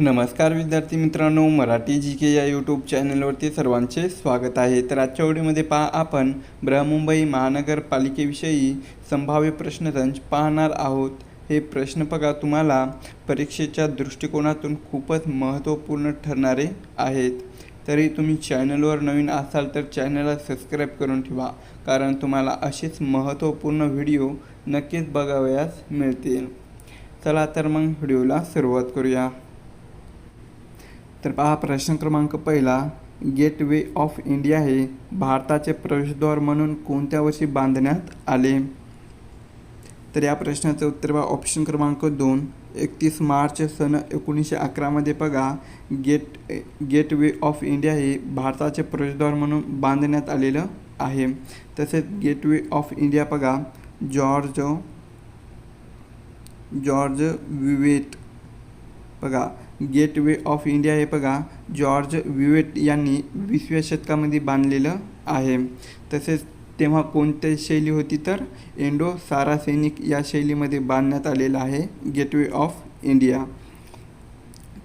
नमस्कार विद्यार्थी मित्रांनो मराठी जी के या यूट्यूब चॅनलवरती सर्वांचे स्वागत आहे. तर आजच्या व्हिडिओमध्ये पहा आपण बृहमुंबई महानगरपालिकेविषयी संभाव्य प्रश्नसंच पाहणार आहोत. हे प्रश्न बघा तुम्हाला परीक्षेच्या दृष्टिकोनातून खूपच महत्त्वपूर्ण ठरणारे आहेत. तरी तुम्ही चॅनलवर नवीन असाल तर चॅनलला सबस्क्राईब करून ठेवा कारण तुम्हाला असेच महत्त्वपूर्ण व्हिडिओ नक्कीच बघावयास मिळतील. चला तर मग व्हिडिओला सुरुवात करूया. तर पहा प्रश्न क्रमांक पहिला गेटवे ऑफ इंडिया हे भारताचे प्रवेशद्वार म्हणून कोणत्या वर्षी बांधण्यात आले? तर या प्रश्नाचं उत्तर बघा ऑप्शन क्रमांक दोन एकतीस मार्च सन एकोणीसशे अकरामध्ये बघा गेट गेटवे ऑफ इंडिया हे भारताचे प्रवेशद्वार म्हणून बांधण्यात आलेलं आहे. तसेच गेटवे ऑफ इंडिया बघा जॉर्ज जॉर्ज विवेट बघा गेटवे ऑफ इंडिया हे बघा जॉर्ज विवेट यांनी वीसव्या शतकामध्ये बांधलेलं आहे. तसेच तेव्हा कोणत्या शैली होती तर? एंडो सारासैनिक या शैलीमध्ये बांधण्यात आलेलं आहे गेटवे ऑफ इंडिया.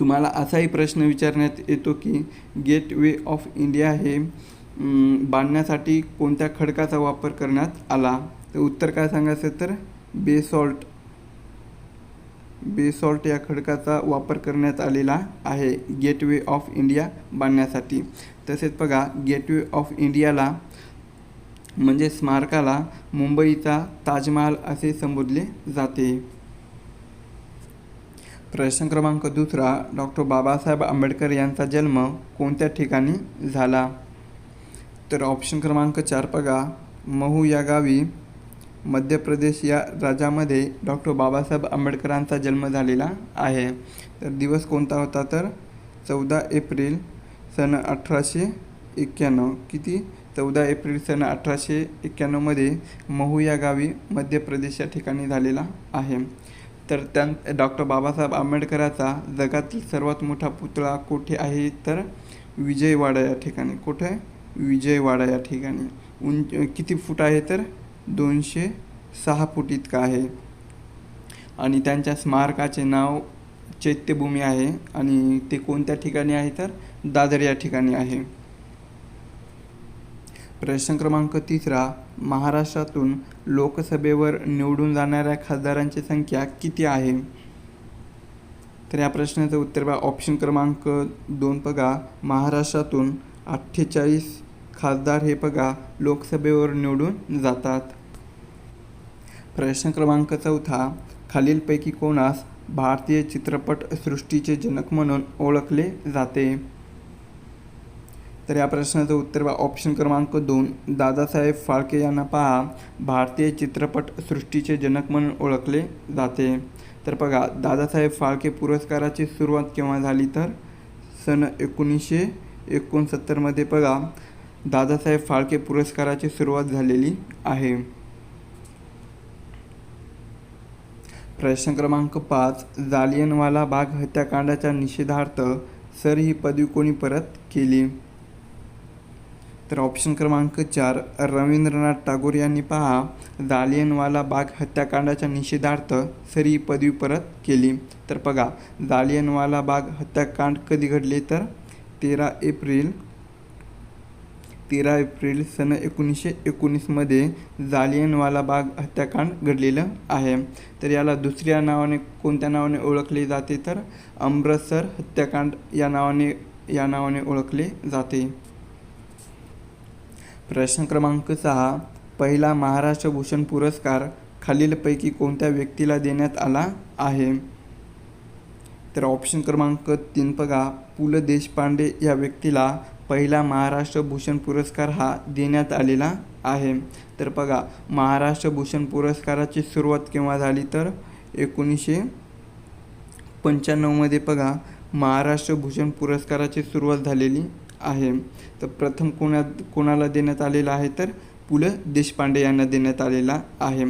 तुम्हाला असाही प्रश्न विचारण्यात येतो की गेटवे ऑफ इंडिया हे बांधण्यासाठी कोणत्या खडकाचा वापर करण्यात आला? तर उत्तर काय सांगायचं तर? बेसॉल्ट. बेसॉल्ट या खडकाचा वापर करण्यात आलेला आहे. गेटवे ऑफ इंडिया बांधण्यासाठी. तसेच बघा गेटवे ऑफ इंडियाला म्हणजे स्मारकाला मुंबईचा ताजमहाल असे संबोधले जाते. प्रश्न क्रमांक दुसरा डॉक्टर बाबासाहेब आंबेडकर यांचा जन्म कोणत्या ठिकाणी झाला? तर ऑप्शन क्रमांक चार बघा महू या गावी मध्य प्रदेश या राज्यामध्ये डॉक्टर बाबासाहेब आंबेडकरांचा जन्म झालेला आहे. तर दिवस कोणता होता तर? चौदा एप्रिल सन अठराशे एक्क्याण्णव. किती? चौदा एप्रिल सन अठराशे एक्क्याण्णवमध्ये महू या गावी मध्य प्रदेश या ठिकाणी झालेला आहे. तर त्या डॉक्टर बाबासाहेब आंबेडकराचा जगातील सर्वात मोठा पुतळा कुठे आहे तर? विजयवाडा या ठिकाणी. कुठे? विजयवाडा या ठिकाणी. उंच किती फूट आहे तर? दोनशे सहा फूट इतका आहे. आणि त्यांच्या स्मारकाचे नाव चैत्यभूमी आहे. आणि ते कोणत्या ठिकाणी आहे तर? दादर या ठिकाणी आहे. प्रश्न क्रमांक तिसरा महाराष्ट्रातून लोकसभेवर निवडून जाणाऱ्या खासदारांची संख्या किती आहे? तर या प्रश्नाचं उत्तर बघा ऑप्शन क्रमांक दोन बघा. महाराष्ट्रातून अठ्ठेचाळीस खासदार हे बघा लोकसभेवर निवडून जातात. प्रश्न क्रमांक चौथा खालीलपैकी कोणास भारतीय चित्रपट सृष्टीचे जनक म्हणून ओळखले जाते? तर या प्रश्नाचं उत्तर बा ऑप्शन क्रमांक दोन दादासाहेब फाळके यांना पहा. भारतीय चित्रपट सृष्टीचे जनक म्हणून ओळखले जाते. तर बघा दादासाहेब फाळके पुरस्काराची सुरुवात केव्हा झाली तर? सन एकोणीसशे एकोणसत्तरमध्ये बघा. दादासाहेब फाळके पुरस्काराची सुरुवात झालेली आहे. प्रश्न क्रमांक पाच जालियनवाला बाग हत्याकांडाच्या निषेधार्थ सर ही पदवी कोणी परत केली? तर ऑप्शन क्रमांक चार रवींद्रनाथ टागोर यांनी पहा जालियनवाला बाग हत्याकांडाच्या निषेधार्थ सर ही पदवी परत केली. तर बघा जालियनवाला बाग हत्याकांड कधी घडले? तर तेरा एप्रिल तेरा एप्रिल सन एकोणीसशे एकोणीसमध्ये जालियनवाला बाग हत्याकांड घडलेलं आहे. तर याला दुसऱ्या नावाने कोणत्या नावाने ओळखले जाते? तर अमृतसर हत्याकांड या नावाने या नावाने ओळखले जाते. प्रश्न क्रमांक सहा. पहिला महाराष्ट्र भूषण पुरस्कार खालीलपैकी कोणत्या व्यक्तीला देण्यात आला आहे? तर ऑप्शन क्रमांक तीन बघा. पु ल देशपांडे या व्यक्तीला पहिला महाराष्ट्र भूषण पुरस्कार हा देण्यात आलेला आहे. तर बघा महाराष्ट्र भूषण पुरस्काराची सुरुवात केव्हा झाली तर? एकोणीसशे पंच्याण्णवमध्ये बघा महाराष्ट्र भूषण पुरस्काराची सुरुवात झालेली आहे. तर प्रथम कोणा कोणाला देण्यात आलेला आहे तर? पु. ल. देशपांडे यांना देण्यात आलेला आहे.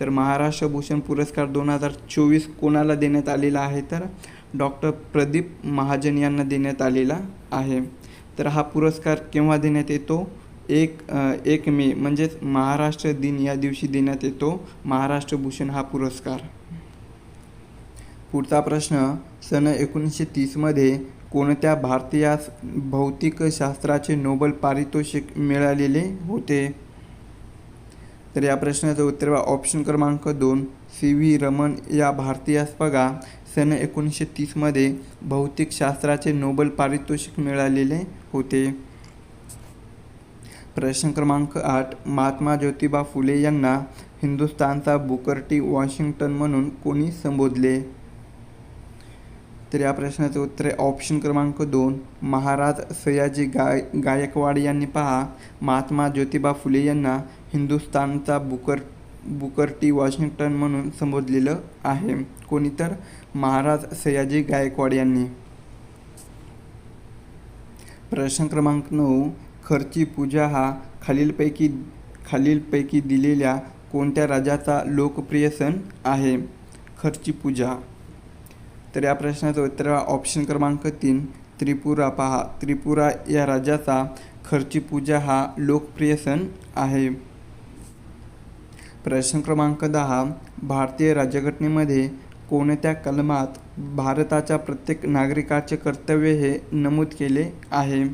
तर महाराष्ट्र भूषण पुरस्कार दोन हजार चोवीस कोणाला देण्यात आलेला आहे तर? डॉक्टर प्रदीप महाजन यांना देण्यात आलेला आहे. तर हा पुरस्कार केव्हा देण्यात येतो? एक एक मे म्हणजेच महाराष्ट्र दिन या दिवशी देण्यात येतो. महाराष्ट्र भूषण हा पुरस्कार. पुढचा प्रश्न सन एकोणीसशे तीसमध्ये कोणत्या भारतीयास भौतिकशास्त्राचे नोबल पारितोषिक मिळालेले होते? तर या प्रश्नाचं उत्तर ऑप्शन क्रमांक दोन सी व्ही रमन या भारतीयास बघा. सन एकोणीसशे तीसमध्ये भौतिकशास्त्राचे नोबल पारितोषिक मिळालेले होते. प्रश्न क्रमांक आठ महात्मा ज्योतिबा फुले यांना हिंदुस्थानचा बुकरटी वॉशिंग्टन म्हणून कोणी संबोधले? तर या प्रश्नाचं उत्तर आहे ऑप्शन क्रमांक दोन महाराज सयाजी गाय गायकवाड यांनी पहा. महात्मा ज्योतिबा फुले यांना हिंदुस्थानचा बुकर बुकर टी वॉशिंग्टन म्हणून संबोधलेलं आहे. कोणी तर महाराज सयाजी गायकवाड यांनी. प्रश्न क्रमांक नऊ खर्ची पूजा हा खालीलपैकी खालीलपैकी दिलेल्या कोणत्या राजाचा लोकप्रिय सण आहे? खर्ची पूजा. तर या प्रश्नाचं उत्तर ऑप्शन क्रमांक तीन त्रिपुरा पहा. त्रिपुरा या राज्याचा खर्ची पूजा हा लोकप्रिय सण आहे. प्रश्न क्रमांक दहा भारतीय राज्यघटनेमध्ये कोणत्या कलमात भारताच्या प्रत्येक नागरिकाचे कर्तव्य हे नमूद केले आहे?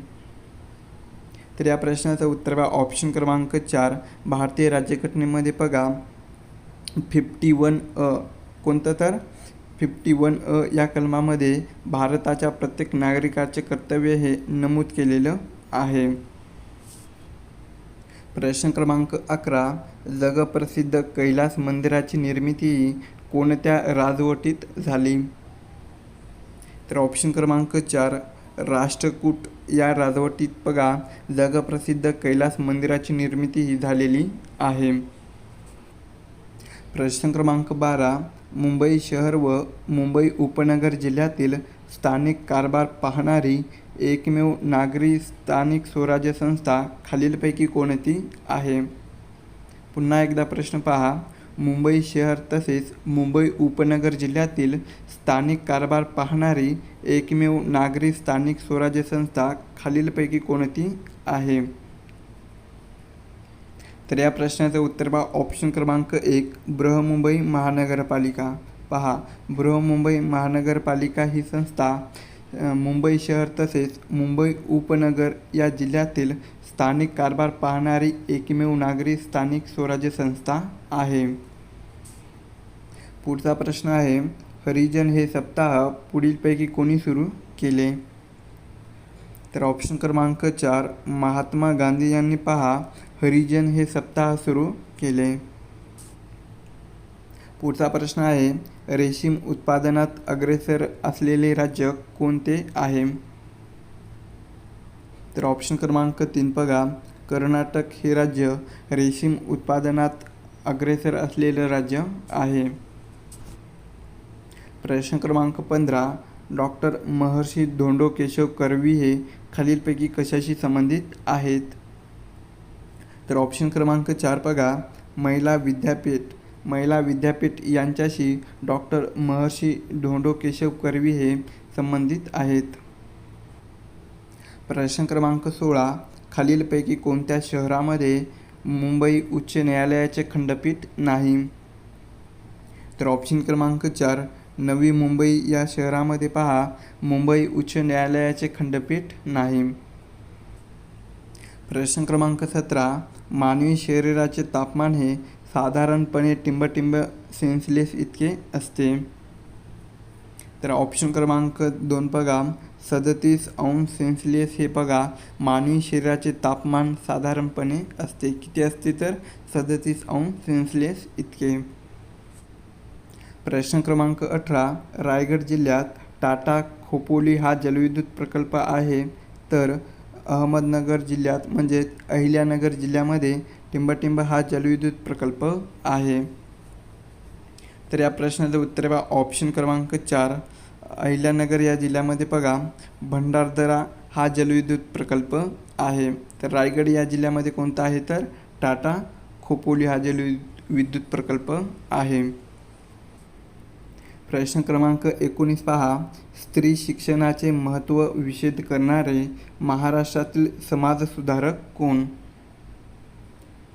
तर या प्रश्नाचं उत्तर बघा ऑप्शन क्रमांक चार. भारतीय राज्यघटनेमध्ये बघा. फिफ्टी वन अ. कोणतं तर? फिफ्टी वन अ या कलमामध्ये भारताच्या प्रत्येक नागरिकाचे कर्तव्य हे नमूद केलेलं आहे. प्रश्न क्रमांक अकरा. जगप्रसिद्ध कैलास मंदिराची निर्मिती कोणत्या राजवटीत झाली? तर ऑप्शन क्रमांक चार राष्ट्रकूट या राजवटीत बघा. जगप्रसिद्ध कैलास मंदिराची निर्मिती ही झालेली आहे. प्रश्न क्रमांक बारा मुंबई शहर व मुंबई उपनगर जिल्ह्यातील स्थानिक कारभार पाहणारी एकमेव नागरी स्थानिक स्वराज्य संस्था खालीलपैकी कोणती आहे? पुन्हा एकदा प्रश्न पहा. मुंबई शहर तसेच मुंबई उपनगर जिल्ह्यातील स्थानिक कारभार पाहणारी एकमेव नागरी स्थानिक स्वराज्य संस्था खालीलपैकी कोणती आहे? तर या प्रश्नाचं उत्तर पहा. ऑप्शन क्रमांक एक बृहमुंबई महानगरपालिका. पहा बृहमुंबई महानगरपालिका ही संस्था मुंबई शहर तसेच मुंबई उपनगर या जिल्ह्यातील स्थानिक कारभार पाहणारी एकमेव नागरी स्थानिक स्वराज्य संस्था आहे. पुढचा प्रश्न आहे हरिजन हे सप्ताह पुढीलपैकी कोणी सुरू केले? तर ऑप्शन क्रमांक चार महात्मा गांधी यांनी पहा हरिजन हे सप्ताह सुरू केले. पुढचा प्रश्न आहे रेशीम उत्पादनात अग्रेसर असलेले राज्य कोणते आहे? तर ऑप्शन क्रमांक तीन बघा कर्नाटक हे राज्य रेशीम उत्पादनात अग्रेसर असलेलं राज्य आहे. प्रश्न क्रमांक पंधरा डॉक्टर महर्षी धोंडो केशव कर्वी हे खालीलपैकी कशाशी संबंधित आहेत? तर ऑप्शन क्रमांक चार बघा. महिला विद्यापीठ. महिला विद्यापीठ यांच्याशी डॉक्टर महर्षी धोंडो केशव कर्वी हे संबंधित आहेत. प्रश्न क्रमांक सोळा. खालीलपैकी कोणत्या शहरामध्ये मुंबई उच्च न्यायालयाचे खंडपीठ नाही? तर ऑप्शन क्रमांक चार. नवी मुंबई या शहरामध्ये पहा मुंबई उच्च न्यायालयाचे खंडपीठ नाही. प्रश्न क्रमांक सतरा मानवी शरीराचे तापमान हे साधारणपणे टिंबटिंब सेन्सलेस इतके असते. तर ऑप्शन क्रमांक दोन बघा सदतीस अंश सेन्सलेस हे बघा मानवी शरीराचे तापमान साधारणपणे असते. किती असते तर? सदतीस अंश सेन्सलेस इतके. प्रश्न क्रमांक अठरा रायगड जिल्ह्यात टाटा खोपोली हा जलविद्युत प्रकल्प आहे. तर अहमदनगर जिल्ह्यात म्हणजे अहिल्यानगर जिल्ह्यामध्ये टिंबटिंब हा जलविद्युत प्रकल्प आहे. तर या प्रश्नाचं उत्तर बघा ऑप्शन क्रमांक चार. अहिल्यानगर या जिल्ह्यामध्ये बघा भंडारदरा हा जलविद्युत प्रकल्प आहे. तर रायगड या जिल्ह्यामध्ये कोणता आहे? तर टाटा खोपोली हा जलविद्युत विद्युत प्रकल्प आहे. प्रश्न क्रमांक एकोणीस पहा. स्त्री शिक्षणाचे महत्त्व विषेद करणारे महाराष्ट्रातील समाजसुधारक कोण?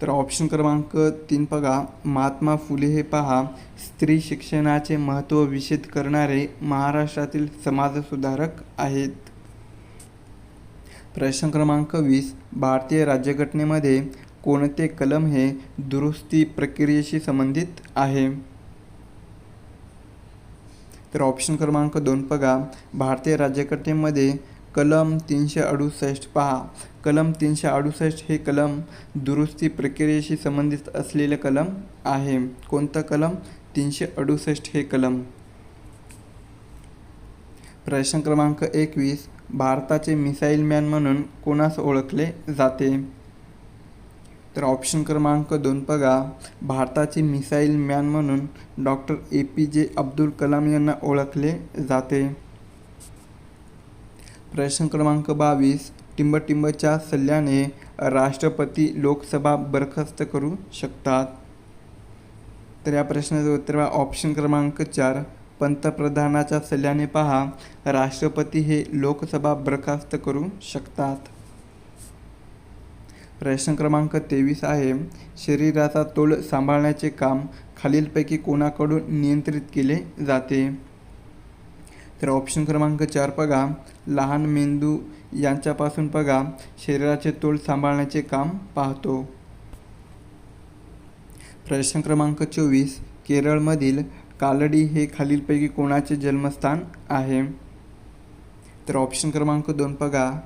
तर ऑप्शन क्रमांक तीन बघा. महात्मा फुले हे पहा. स्त्री शिक्षणाचे महत्त्व विषेद करणारे महाराष्ट्रातील समाजसुधारक आहेत. प्रश्न क्रमांक वीस. भारतीय राज्यघटनेमध्ये कोणते कलम हे दुरुस्ती प्रक्रियेशी संबंधित आहे? तर ऑप्शन क्रमांक दोन बघा. भारतीय राज्यकर्तेमध्ये कलम तीनशे अडुसष्ट पहा. कलम तीनशे अडुसष्ट हे कलम दुरुस्ती प्रक्रियेशी संबंधित असलेले कलम आहे. कोणतं कलम? तीनशे अडुसष्ट हे कलम. प्रश्न क्रमांक एकवीस. भारताचे मिसाईल मॅन म्हणून कोणास ओळखले जाते? तर ऑप्शन क्रमांक दोन बघा. भारताचे मिसाईल मॅन म्हणून doctor A P J Abdul Kalam यांना ओळखले जाते. प्रश्न क्रमांक बावीस. टिंबटिंबच्या सल्ल्याने राष्ट्रपती लोकसभा बरखास्त करू शकतात. तर या प्रश्नाचं उत्तर ऑप्शन क्रमांक चार. पंतप्रधानाच्या सल्ल्याने पहा. राष्ट्रपती हे लोकसभा बरखास्त करू शकतात. प्रश्न क्रमांक तेवीस आहे. शरीराचा तोल सांभाळण्याचे काम खालीलपैकी कोणाकडून नियंत्रित केले जाते? तर ऑप्शन क्रमांक चार बघा. लहान मेंदू यांच्यापासून बघा. शरीराचे तोल सांभाळण्याचे काम पाहतो. प्रश्न क्रमांक चोवीस. केरळमधील कालडी हे खालीलपैकी कोणाचे जन्मस्थान आहे? तर ऑप्शन क्रमांक दोन बघा.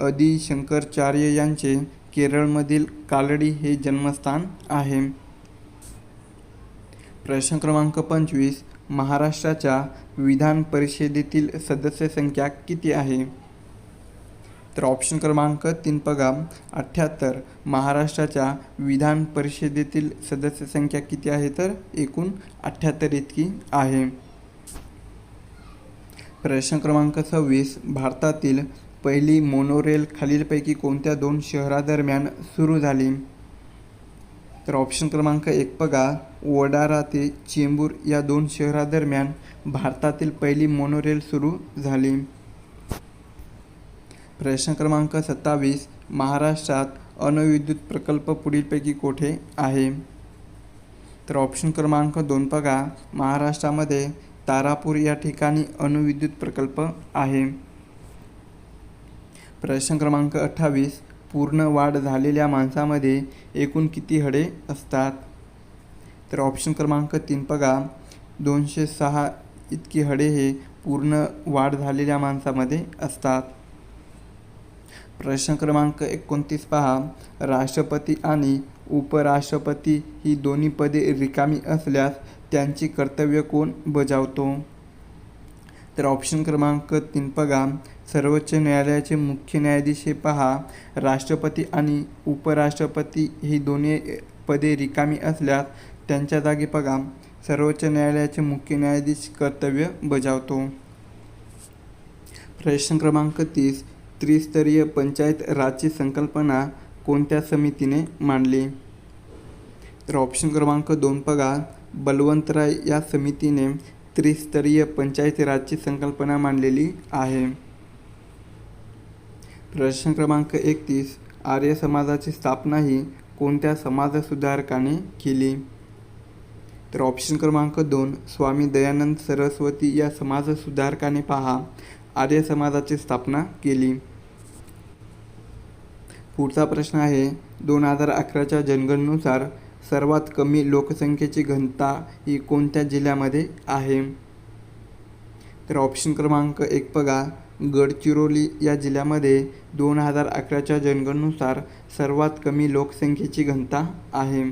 अदी शंकराचार्य यांचे केरळमधील कालडी हे जन्मस्थान आहे. प्रश्न क्रमांक पंचवीस महाराष्ट्राच्या विधान परिषदेतील सदस्य संख्या किती आहे? तर ऑप्शन क्रमांक तीन बघा. अठ्ठ्याहत्तर महाराष्ट्राच्या विधान परिषदेतील सदस्य संख्या किती आहे? तर एकूण अठ्ठ्याहत्तर इतकी आहे. प्रश्न क्रमांक सव्वीस भारतातील पहिली मोनोरेल खालीलपैकी कोणत्या दोन शहरादरम्यान सुरू झाली? तर ऑप्शन क्रमांक एक बघा. वडारा ते चेंबूर या दोन शहरादरम्यान भारतातील पहिली मोनोरेल सुरू झाली. प्रश्न क्रमांक सत्तावीस. महाराष्ट्रात अणुविद्युत प्रकल्प पुढीलपैकी कोठे आहे? तर ऑप्शन क्रमांक दोन बघा. महाराष्ट्रामध्ये तारापूर या ठिकाणी अणुविद्युत प्रकल्प आहे. प्रश्न क्रमांक अठ्ठावीस पूर्ण वाढ झालेल्या माणसामध्ये एकूण किती हडे असतात? तर ऑप्शन क्रमांक तीन बघा. दोनशे सहा इतकी हडे हे पूर्ण वाढ झालेल्या माणसामध्ये असतात. प्रश्न क्रमांक एकोणतीस पहा. राष्ट्रपती आणि उपराष्ट्रपती ही दोन्ही पदे रिकामी असल्यास त्यांची कर्तव्य कोण बजावतो? तर ऑप्शन क्रमांक तीन बघा. सर्वोच्च न्यायालयाचे मुख्य न्यायाधीश हे पहा. राष्ट्रपती आणि उपराष्ट्रपती ही दोन्ही पदे रिकामी असल्यास त्यांच्या जागी बघा सर्वोच्च न्यायालयाचे मुख्य न्यायाधीश कर्तव्य बजावतो. प्रश्न क्रमांक तीस. त्रिस्तरीय पंचायत राजची संकल्पना कोणत्या समितीने मांडली? तर ऑप्शन क्रमांक दोन बघा बलवंतराय या समितीने त्रिस्तरीय पंचायती राजची संकल्पना मांडलेली आहे. प्रश्न क्रमांक एकतीस आर्य समाजाची स्थापना ही कोणत्या समाजसुधारकाने केली? तर ऑप्शन क्रमांक दोन स्वामी दयानंद सरस्वती या समाजसुधारकाने पहा आर्य समाजाची स्थापना केली. पुढचा प्रश्न आहे दोन हजार अकराच्या जनगणनुसार सर्वात कमी लोकसंख्येची घनता ही कोणत्या जिल्ह्यामध्ये आहे? तर ऑप्शन क्रमांक एक बघा गडचिरोली या जिल्ह्यामध्ये दोन हजार अकराच्या जनगणनेनुसार सर्वात कमी लोकसंख्येची घनता आहे.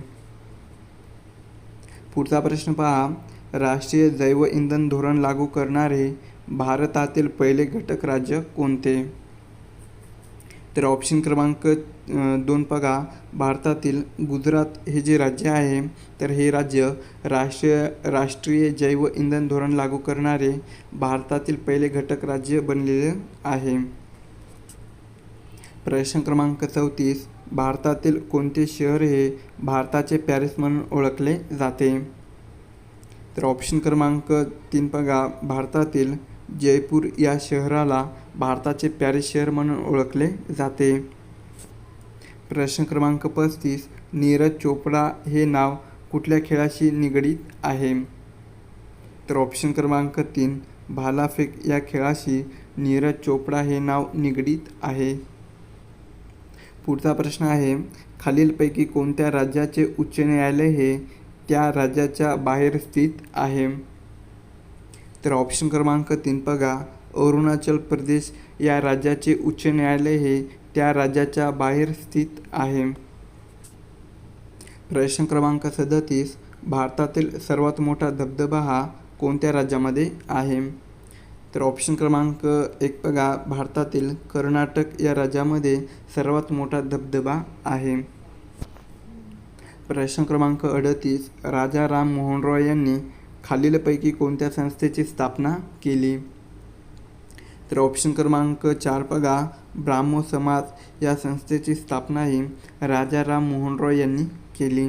पुढचा प्रश्न पहा. राष्ट्रीय जैवइंधन धोरण लागू करणारे भारतातील पहिले घटक राज्य कोणते? तर ऑप्शन क्रमांक दोन बघा. भारतातील गुजरात हे जे राज्य आहे तर हे राज्य राष्ट्रीय राष्ट्रीय जैव इंधन धोरण लागू करणारे भारतातील पहिले घटक राज्य बनलेले आहे. प्रश्न क्रमांक चौतीस. भारतातील कोणते शहर हे भारताचे पॅरिस म्हणून ओळखले जाते? तर ऑप्शन क्रमांक तीन बघा. भारतातील जयपूर या शहराला भारताचे पॅरिस शहर म्हणून ओळखले जाते. प्रश्न क्रमांक पस्तीस नीरज चोपडा हे नाव कुठल्या खेळाशी निगडीत आहे? तर ऑप्शन क्रमांक तीन भालाफेक या खेळाशी नीरज चोपडा हे नाव निगडीत आहे. पुढचा प्रश्न आहे खालीलपैकी कोणत्या राज्याचे उच्च न्यायालय हे त्या राज्याच्या बाहेर स्थित आहे? तर ऑप्शन क्रमांक तीन बघा. अरुणाचल प्रदेश या राज्याचे उच्च न्यायालय हे त्या राज्याच्या बाहेर स्थित आहे. प्रश्न क्रमांक सदतीस. भारतातील सर्वात मोठा धबधबा हा कोणत्या राज्यामध्ये आहे? तर ऑप्शन क्रमांक एक बघा. भारतातील कर्नाटक या राज्यामध्ये सर्वात मोठा धबधबा आहे. प्रश्न क्रमांक अडतीस. राजा राम मोहन रॉय यांनी खालीलपैकी कोणत्या संस्थेची स्थापना केली? तर ऑप्शन क्रमांक चार बघा. ब्राह्मो समाज या संस्थेची स्थापना ही राजा राम मोहन रॉय यांनी केली.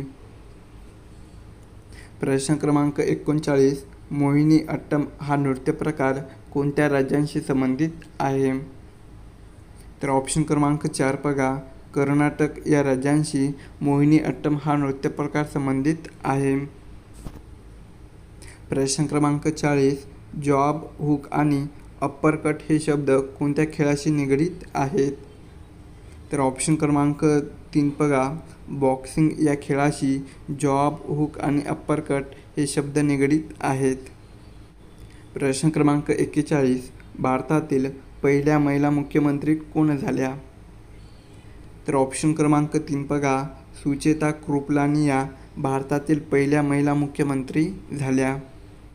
प्रश्न क्रमांक एकोणचाळीस. मोहिनी अट्टम हा नृत्य प्रकार कोणत्या राज्यांशी संबंधित आहे? तर ऑप्शन क्रमांक चार बघा. कर्नाटक या राज्यांशी मोहिनी अट्टम हा नृत्य प्रकार संबंधित आहे. प्रश्न क्रमांक चाळीस जॉब हुक आणि अप्पर कट हे शब्द कोणत्या खेळाशी निगडीत आहेत? तर ऑप्शन क्रमांक तीन बघा. बॉक्सिंग या खेळाशी जॉब हुक आणि अप्पर कट हे शब्द निगडीत आहेत. प्रश्न क्रमांक एक्केचाळीस भारतातील पहिल्या महिला मुख्यमंत्री कोण झाल्या? तर ऑप्शन क्रमांक तीन बघा. सुचेता कृपलानी या भारतातील पहिल्या महिला मुख्यमंत्री झाल्या.